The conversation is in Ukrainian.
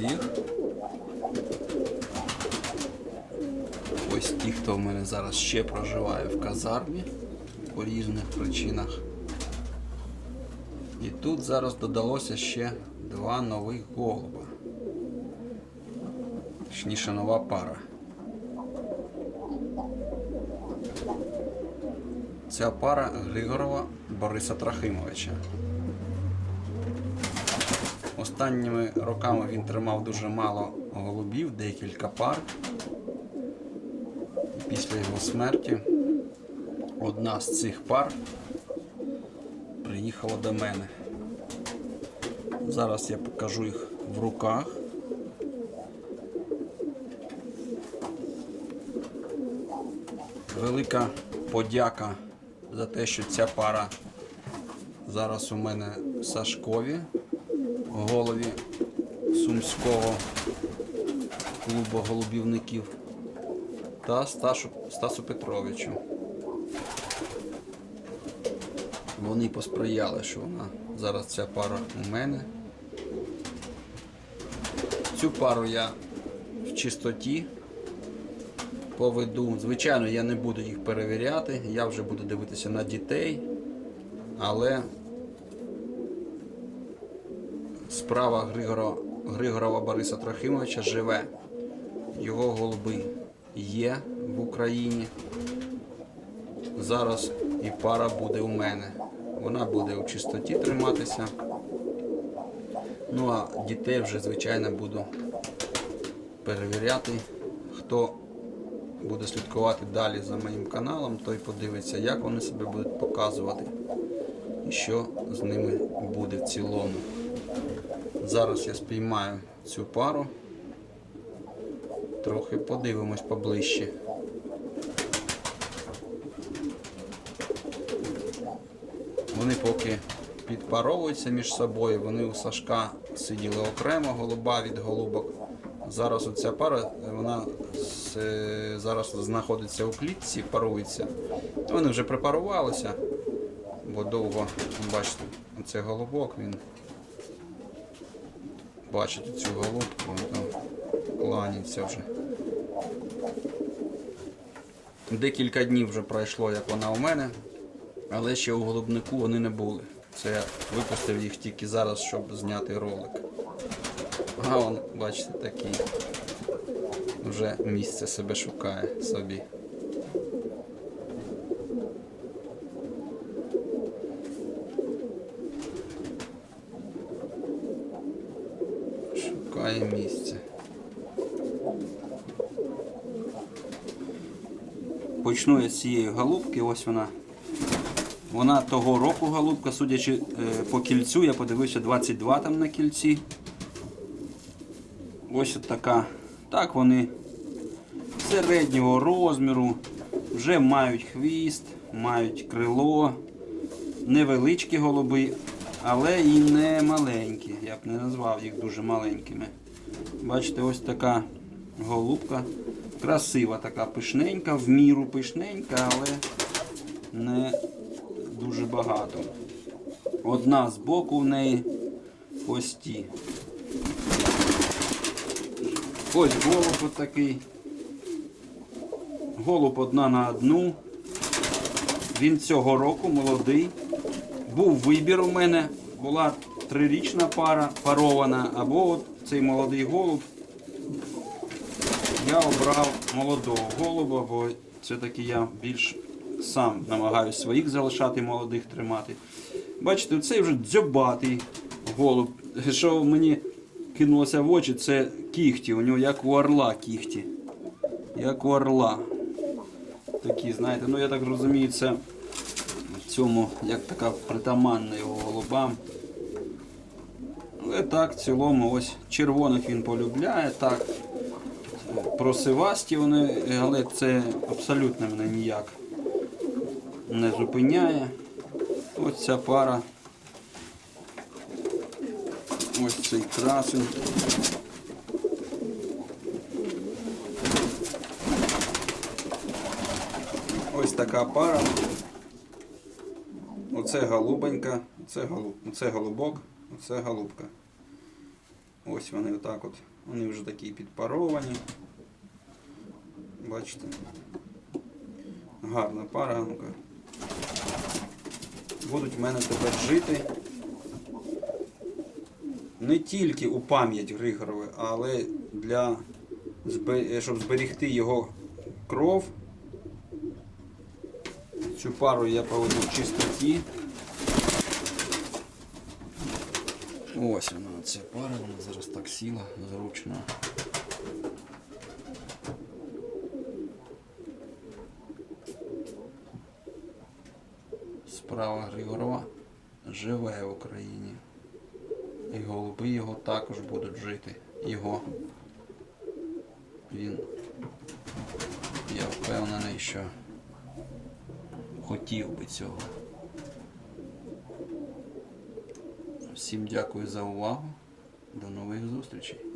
усіх. Ось ті, хто в мене зараз ще проживає в казармі по різних причинах. І тут зараз додалося ще два нових голуба. Точніше нова пара. Ця пара Григорова Бориса Трахимовича. Останніми роками він тримав дуже мало голубів, декілька пар. Після його смерті одна з цих пар приїхала до мене. Зараз я покажу їх в руках. Велика подяка за те, що ця пара зараз у мене в Сашкові, голові Сумського клубу голубівників та Сташу, Стасу Петровичу. Вони посприяли, що вона зараз ця пара у мене. Цю пару я в чистоті поведу. Звичайно, я не буду їх перевіряти, я вже буду дивитися на дітей, але справа Григора, Григорова Бориса Трохимовича живе. Його голуби є в Україні. Зараз і пара буде у мене. Вона буде у чистоті триматися. Ну а дітей вже, звичайно, буду перевіряти. Хто буде слідкувати далі за моїм каналом, той подивиться, як вони себе будуть показувати і що з ними буде в цілому. Зараз я спіймаю цю пару. Трохи подивимось поближче. Вони поки підпаровуються між собою, вони у Сашка сиділи окремо, голуба від голубок. Зараз оця пара, вона зараз знаходиться у клітці, парується. Вони вже припарувалися, бо довго, бачите, оцей голубок, він бачите цю голубку, він там кланяється вже. Декілька днів вже пройшло, як вона у мене, але ще у голубнику вони не були. Це я випустив їх тільки зараз, щоб зняти ролик. А он, бачите, такий вже місце себе шукає собі. Шукає місце. Почну я з цієї голубки, ось вона. Вона того року голубка, судячи е, по кільцю, я подивився 22 там на кільці. Ось от така. Так вони середнього розміру, вже мають хвіст, мають крило, невеличкі голуби, але і не маленькі. Я б не назвав їх дуже маленькими. Бачите, ось така голубка. Красива така пишненька, в міру пишненька, але не дуже багато. Одна з боку в неї ось ті. Ось голуб от такий. Голуб одна на одну. Він цього року молодий. Був вибір у мене. Була трирічна пара парована, або от цей молодий голуб. Я обрав молодого голуба, бо все-таки я більш сам намагаюся своїх залишати, молодих тримати. Бачите, цей вже дзьобатий голуб. Що мені кинулося в очі, це кіхті. У нього як у орла кіхті. Як у орла. Такі, знаєте, ну я так розумію, це цьому як така притаманна його голубам. Але так, в цілому, ось червоних він полюбляє. Так, просивасті вони, але це абсолютно мене ніяк не зупиняє. Ось ця пара. Ось цей красень. Ось така пара. Оце голубенька, оце, голуб, оце голубок, оце голубка. Ось вони отак от Вони вже такі підпаровані. Бачите. Гарна пара. Будуть в мене тепер жити не тільки у пам'ять Григорової, але для, щоб зберегти його кров. Цю пару я поведу в чистоті. Ось вона, ця пара, вона зараз так сіла, зручно. Справа Григорова живе в Україні. І голуби його також будуть жити. Його. Він. Я впевнений, що хотів би цього. Всім дякую за увагу. До нових зустрічей.